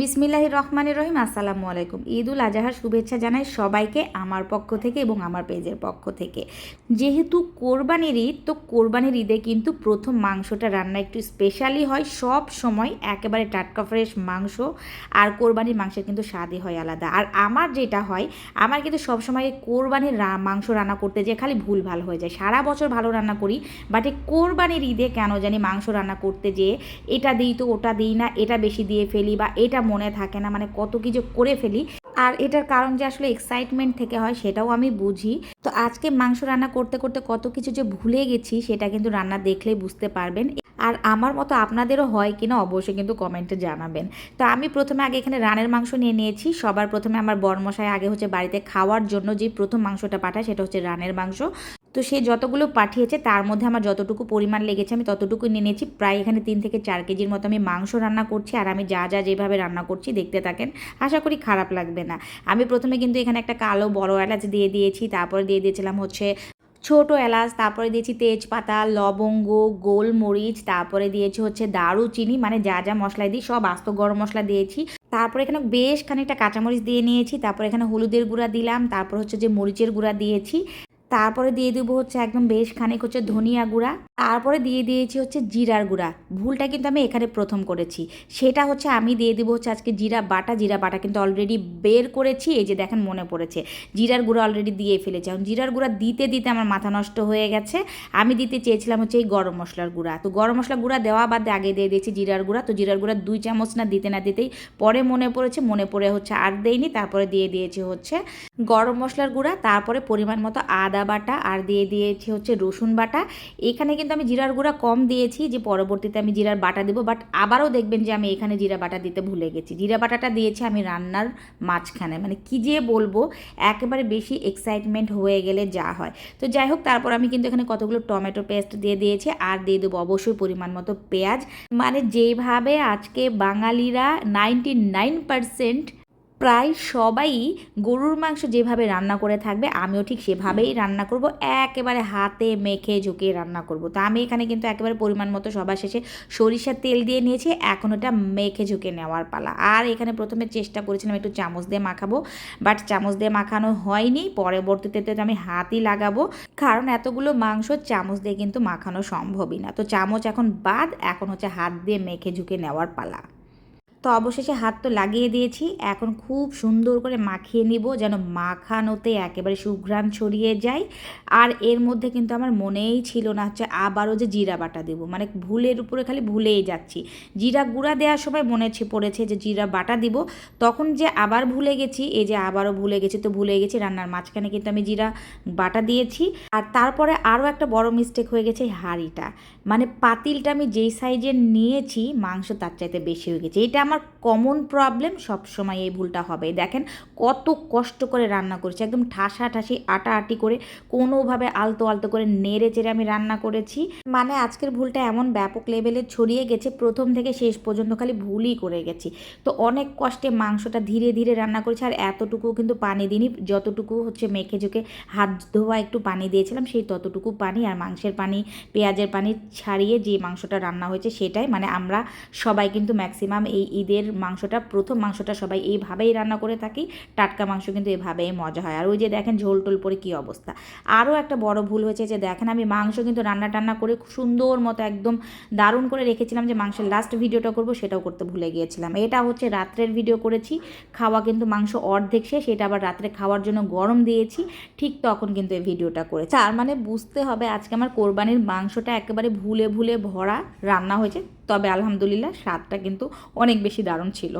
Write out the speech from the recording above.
বিসমিল্লাহ রহমানের রহিম, আসসালামু আলাইকুম। ঈদ উল আজহার শুভেচ্ছা জানাই সবাইকে আমার পক্ষ থেকে এবং আমার পেজের পক্ষ থেকে। যেহেতু কোরবানির ঈদ, তো কোরবানির ঈদে কিন্তু প্রথম মাংসটা রান্না একটু স্পেশালি হয়, সব সময় একেবারে টাটকা ফ্রেশ মাংস আর কোরবানির মাংসের কিন্তু স্বাদই হয় আলাদা। আর আমার যেটা হয়, আমার কিন্তু সবসময় কোরবানির মাংস রান্না করতে যেয়ে খালি ভুল ভালো হয়ে যায়। সারা বছর ভালো রান্না করি বাট এই কোরবানির ঈদে কেন জানি মাংস রান্না করতে যেয়ে এটা দিই তো ওটা দিই না, এটা বেশি দিয়ে ফেলি বা এটা মনে থাকে না মানে কত কিছু করে ফেলি। আর এটার কারণ যে আসলে এক্সাইটমেন্ট থেকে হয়, সেটাও আমি বুঝি। তো আজকে মাংস রান্না করতে করতে কত কিছু যে ভুলে গেছি, সেটা কিন্তু রান্না দেখলেই বুঝতে পারবেন। আর আমার মতো আপনাদেরও হয় কিনা, অবশ্যই কিন্তু কমেন্টে জানাবেন। তো আমি প্রথমে আগে এখানে রানের মাংস নিয়ে নিয়েছি। সবার প্রথমে আমার বরমশাই আগে হচ্ছে বাড়িতে খাওয়ার জন্য যে প্রথম মাংসটা পাঠায়, সেটা হচ্ছে রানের মাংস। তো সে যতগুলো পাঠিয়েছে, তার মধ্যে আমার যতটুকু পরিমাণ লেগেছে, আমি ততটুকু নিয়ে নিয়েছি। প্রায় এখানে তিন থেকে চার কেজির মতো আমি মাংস রান্না করছি আর আমি যা যা যেভাবে রান্না করছি, দেখতে থাকেন, আশা করি খারাপ লাগবে না। আমি প্রথমে কিন্তু এখানে একটা কালো বড় এলাচ দিয়ে দিয়েছি, তারপরে দিয়ে দিয়েছিলাম হচ্ছে ছোট এলাচ, তারপরে দিয়েছি তেজপাতা, লবঙ্গ, গোলমরিচ, তারপরে দিয়েছি হচ্ছে দারুচিনি মানে যা যা মশলা দিই, সব আস্ত গরম মশলা দিয়েছি। তারপরে এখানে বেশ খানিকটা কাঁচামরিচ দিয়ে নিয়েছি, তারপর এখানে হলুদের গুঁড়া দিলাম, তারপর হচ্ছে যে মরিচের গুঁড়া দিয়েছি। তারপরে দিয়ে দেবো হচ্ছে একদম বেশ খানিক হচ্ছে ধনিয়া গুঁড়া। তারপরে দিয়ে দিয়েছি হচ্ছে জিরার গুঁড়া। ভুলটা কিন্তু আমি এখানে প্রথম করেছি। সেটা হচ্ছে আমি দিয়ে দেবো হচ্ছে আজকে জিরা বাটা। জিরা বাটা কিন্তু অলরেডি বের করেছি, এই যে দেখেন মনে পড়েছে। জিরার গুঁড়া অলরেডি দিয়ে ফেলেছি। এখন জিরার গুঁড়া দিতে দিতে আমার মাথা নষ্ট হয়ে গেছে। আমি দিতে চেয়েছিলাম হচ্ছে এই গরম মশলার গুঁড়া। তো গরম মশলা গুঁড়া দেওয়া বাদে আগে দিয়ে দিয়েছি জিরার গুঁড়া। তো জিরার গুঁড়া দুই চামচ না দিতে, না দিতেই পরে মনে পড়েছে, মনে পড়ে হচ্ছে আর দেয়নি তারপরে দিয়ে দিয়েছি হচ্ছে গরম মশলার গুঁড়া। তারপরে পরিমাণ মতো আদা বাটা আর দিয়ে দিয়েছি হচ্ছে রসুন বাটা। এখানে কিন্তু আমি জিরার গুঁড়া কম দিয়েছি, যে পরবর্তীতে আমি জিরার বাটা দেবো বাট আবারও দেখবেন যে আমি এখানে জিরা বাটা দিতে ভুলে গেছি। জিরা বাটাটা দিয়েছি আমি রান্নার মাঝখানে। মানে কি যে বলব, একেবারে বেশি এক্সাইটমেন্ট হয়ে গেলে যা হয়। তো যাই হোক, তারপর আমি কিন্তু এখানে কতগুলো টমেটো পেস্ট দিয়ে দিয়েছি, আর দিয়ে দেবো অবশ্যই পরিমাণ মতো পেঁয়াজ। মানে যেভাবে আজকে বাঙালিরা নাইনটি নাইন পারসেন্ট প্রায় সবাই গরুর মাংস যেভাবে রান্না করে থাকবে, আমিও ঠিক সেভাবেই রান্না করব। একেবারে হাতে মেখে ঝুঁকে রান্না করব। তো আমি এখানে কিন্তু একেবারে পরিমাণ মতো সবার শেষে সরিষার তেল দিয়ে নিয়েছি, এখন ওটা মেখে ঝুঁকে নেওয়ার পালা। আর এখানে প্রথমে চেষ্টা করেছিলাম একটু চামচ দিয়ে মাখাবো, বাট চামচ দিয়ে মাখানো হয়নি, পরবর্তীতে তো আমি হাতই লাগাবো, কারণ এতগুলো মাংস চামচ দিয়ে কিন্তু মাখানো সম্ভবই না। তো চামচ এখন বাদ, এখন হচ্ছে হাত দিয়ে মেখে ঝুঁকে নেওয়ার পালা। তো অবশেষে হাত তো লাগিয়ে দিয়েছি। এখন খুব সুন্দর করে মাখিয়ে নিব যেন মাখানোতে একেবারে সুঘ্রাণ ছড়িয়ে যায়। আর এর মধ্যে কিন্তু আমার মনেই ছিল না হচ্ছে আবারও যে জিরা বাটা দেবো। মানে ভুলের উপরে খালি ভুলেই যাচ্ছি। জিরা গুঁড়া দেওয়ার সময় মনে পড়েছে যে জিরা বাটা দিব। তখন যে আবার ভুলে গেছি, এই যে আবারও ভুলে গেছি তো ভুলে গেছি, রান্নার মাঝখানে কিন্তু আমি জিরা বাটা দিয়েছি। আর তারপরে আরও একটা বড় মিস্টেক হয়ে গেছে হাঁড়িটা। মানে পাতিলটা আমি যেই সাইজের নিয়েছি, মাংস তার চাইতে বেশি হয়ে গেছে। এটা আমার কমন প্রবলেম সবসময় এই ভুলটা হবে। দেখেন কত কষ্ট করে রান্না করেছি, একদম ঠাসা ঠাসি আটা আটি করে কোনোভাবে আলতো আলতো করে নেড়ে চেড়ে আমি রান্না করেছি। মানে আজকের ভুলটা এমন ব্যাপক লেভেলে ছড়িয়ে গেছে, প্রথম থেকে শেষ পর্যন্ত খালি ভুলই করে গেছি। তো অনেক কষ্টে মাংসটা ধীরে ধীরে রান্না করেছি, আর এতটুকু কিন্তু পানি দিইনি, যতটুকু হচ্ছে মেখে ঝুঁকে হাত ধোয়া একটু পানি দিয়েছিলাম, সেই ততটুকু পানি আর মাংসের পানি, পেঁয়াজের পানি ছাড়িয়ে যে মাংসটা রান্না হয়েছে সেটাই মানে আমরা সবাই কিন্তু ম্যাক্সিমাম এই ঈদের মাংসটা, প্রথম মাংসটা সবাই এইভাবেই রান্না করে থাকি, টাটকা মাংস কিন্তু এভাবেই মজা হয়। আর ওই যে দেখেন ঝোল টোল পরে কী অবস্থা। আরও একটা বড় ভুল হয়েছে যে দেখেন আমি মাংস কিন্তু রান্না টান্না করে সুন্দর মতো একদম দারুণ করে রেখেছিলাম যে মাংসের লাস্ট ভিডিওটা করব, সেটাও করতে ভুলে গিয়েছিলাম। এটা হচ্ছে রাত্রের ভিডিও করেছি। খাওয়া কিন্তু মাংস অর্ধেক শেষ সেটা আবার রাত্রে খাওয়ার জন্য গরম দিয়েছি। ঠিক তখন কিন্তু এই ভিডিওটা করেছি। আর মানে বুঝতে হবে আজকে আমার কোরবানির মাংসটা একেবারে ভুলে ভুলে ভরা রান্না হয়েছে। তবে আলহামদুলিল্লাহ স্বাদটা কিন্তু অনেক বেশি দারুণ ছিল।